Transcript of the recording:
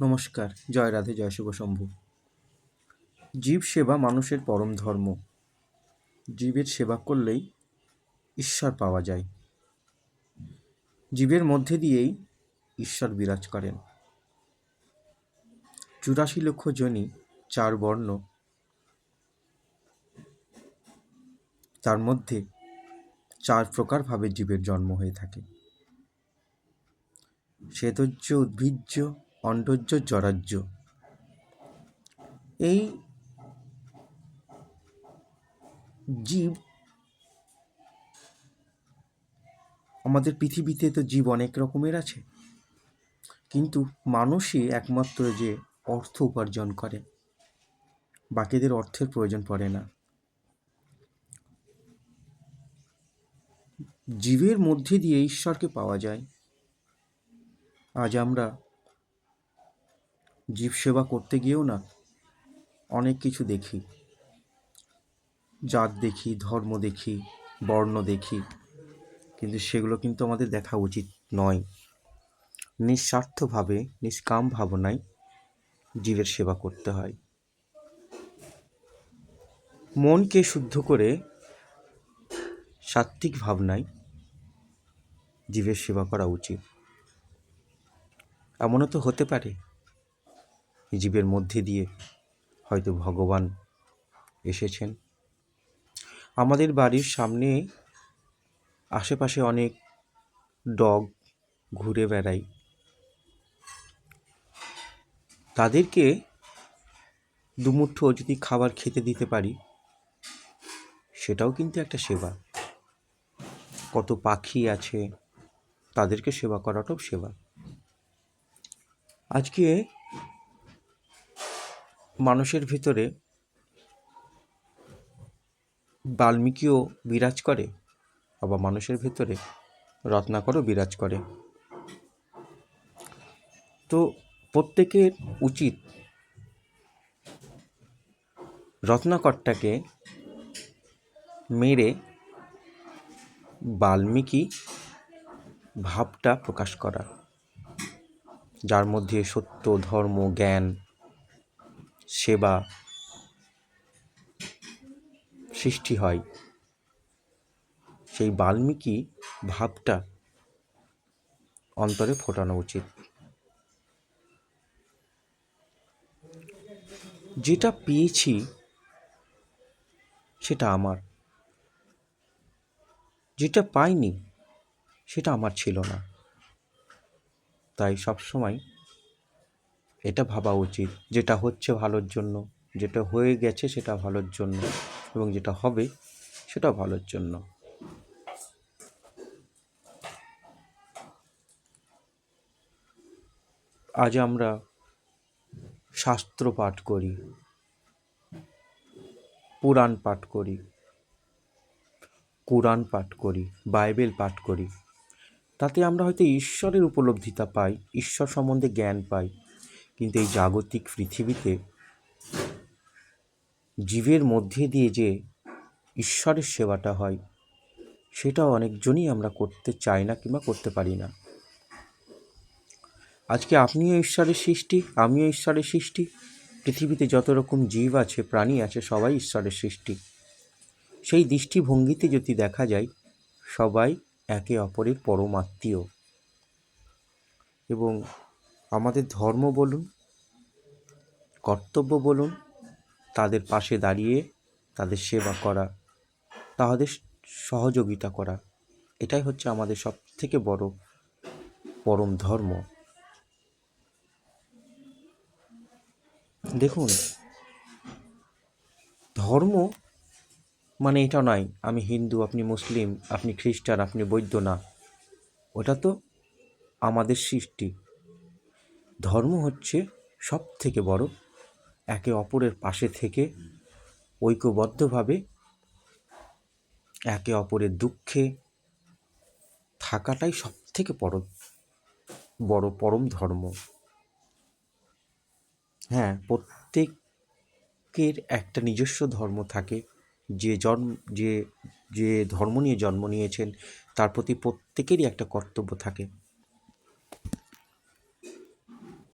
নমস্কার, জয় রাধে, জয় শুভ শম্ভু। জীব সেবা মানুষের পরম ধর্ম। জীবের সেবা করলেই ঈশ্বর পাওয়া যায়। জীবের মধ্যে দিয়েই ঈশ্বর বিরাজ করেন। চুরাশি লক্ষ জনি, চার বর্ণ। তার মধ্যে চার প্রকারভাবে জীবের জন্ম হয়ে থাকে। শ্বেতজ্য, উদ্ভিজ্জ অন্ডজ্য জরাজ্য। এই জীব আমাদের পৃথিবীতে তো জীব অনেক রকমের আছে। কিন্তু মানুষই একমাত্র যে অর্থ উপার্জন করে, বাকিদের অর্থের প্রয়োজন পড়ে না। জীবের মধ্যে দিয়ে ঈশ্বরকে পাওয়া যায়। আজ আমরা জীব সেবা করতে গিয়েও না, অনেক কিছু দেখি। জাত দেখি, ধর্ম দেখি, বর্ণ দেখি, কিন্তু সেগুলো কিন্তু আমাদের দেখা উচিত নয়। নিঃস্বার্থভাবে, নিষ্কাম ভাবনায় জীবের সেবা করতে হয়। মনকে শুদ্ধ করে সাত্ত্বিক ভাবনায় জীবের সেবা করা উচিত। এমনও তো হতে পারে। জীবের মধ্যে দিয়ে হয়তো ভগবান এসেছেন। আমাদের বাড়ির সামনে আশেপাশে অনেক ডগ ঘুরে বেড়াই। তাদেরকে দুমুঠো যদি খাবার খেতে দিতে পারি, সেটাও কিন্তু একটা সেবা। কত পাখি আছে, তাদেরকে সেবা করাটাও সেবা। আজকে মানুষের ভিতরে বাল্মীকিও বিরাজ করে, আবার মানুষের ভিতরে রত্নাকরও বিরাজ করে। তো প্রত্যেকের উচিত রত্নাকরটাকে মেরে বাল্মীকি ভাবটা প্রকাশ করা যার মধ্যে সত্য, ধর্ম, জ্ঞান সেবা সৃষ্টি হয়। সেই বাল্মীকি ভাবটা অন্তরে ফোটানো উচিত। যেটা পেয়েছি সেটা আমার। যেটা পাইনি সেটা আমার ছিল না। তাই সবসময় এটা ভাবা উচিত। যেটা হচ্ছে ভালোর জন্য, যেটা হয়ে গেছে সেটা ভালোর জন্য, এবং যেটা হবে সেটা ভালোর জন্য। আজ আমরা শাস্ত্র পাঠ করি, পুরাণ পাঠ করি, কোরআন পাঠ করি, বাইবেল পাঠ করি। তাতে আমরা হয়তো ঈশ্বরের উপলব্ধিতা পাই, ঈশ্বর সম্বন্ধে জ্ঞান পাই। কিন্তু এই জাগতিক পৃথিবীতে জীবের মধ্যে দিয়ে যে ঈশ্বরের সেবাটা হয় সেটা অনেকজনই আমরা করতে চাই না কিংবা করতে পারি না। আজকে আপনিও ঈশ্বরের সৃষ্টি, আমিও ঈশ্বরের সৃষ্টি। পৃথিবীতে যত রকম জীব আছে, প্রাণী আছে, সবাই ঈশ্বরের সৃষ্টি। সেই দৃষ্টিভঙ্গিতে যদি দেখা যায়, সবাই একে অপরের পরমাত্মীয় এবং আমাদের ধর্ম বলুন, কর্তব্য বলুন, তাদের পাশে দাঁড়িয়ে তাদের সেবা করা, তাদের সহযোগিতা করা, এটাই হচ্ছে আমাদের সব থেকে বড় পরম ধর্ম। দেখুন, ধর্ম মানে এটা নয়, আমি হিন্দু, আপনি মুসলিম, আপনি খ্রিস্টান, আপনি বৈদ্য না, ওটা তো আমাদের সৃষ্টি। ধর্ম হচ্ছে সব থেকে বড়। একে অপরের পাশে থেকে ঐক্যবদ্ধভাবে একে অপরের দুঃখে থাকাটাই সব থেকে বড় বড় পরম ধর্ম। হ্যাঁ প্রত্যেকের একটা নিজস্ব ধর্ম থাকে। যে জন্ম, যে যে ধর্ম নিয়ে জন্ম নিয়েছেন, তার প্রতি প্রত্যেকেরই একটা কর্তব্য থাকে।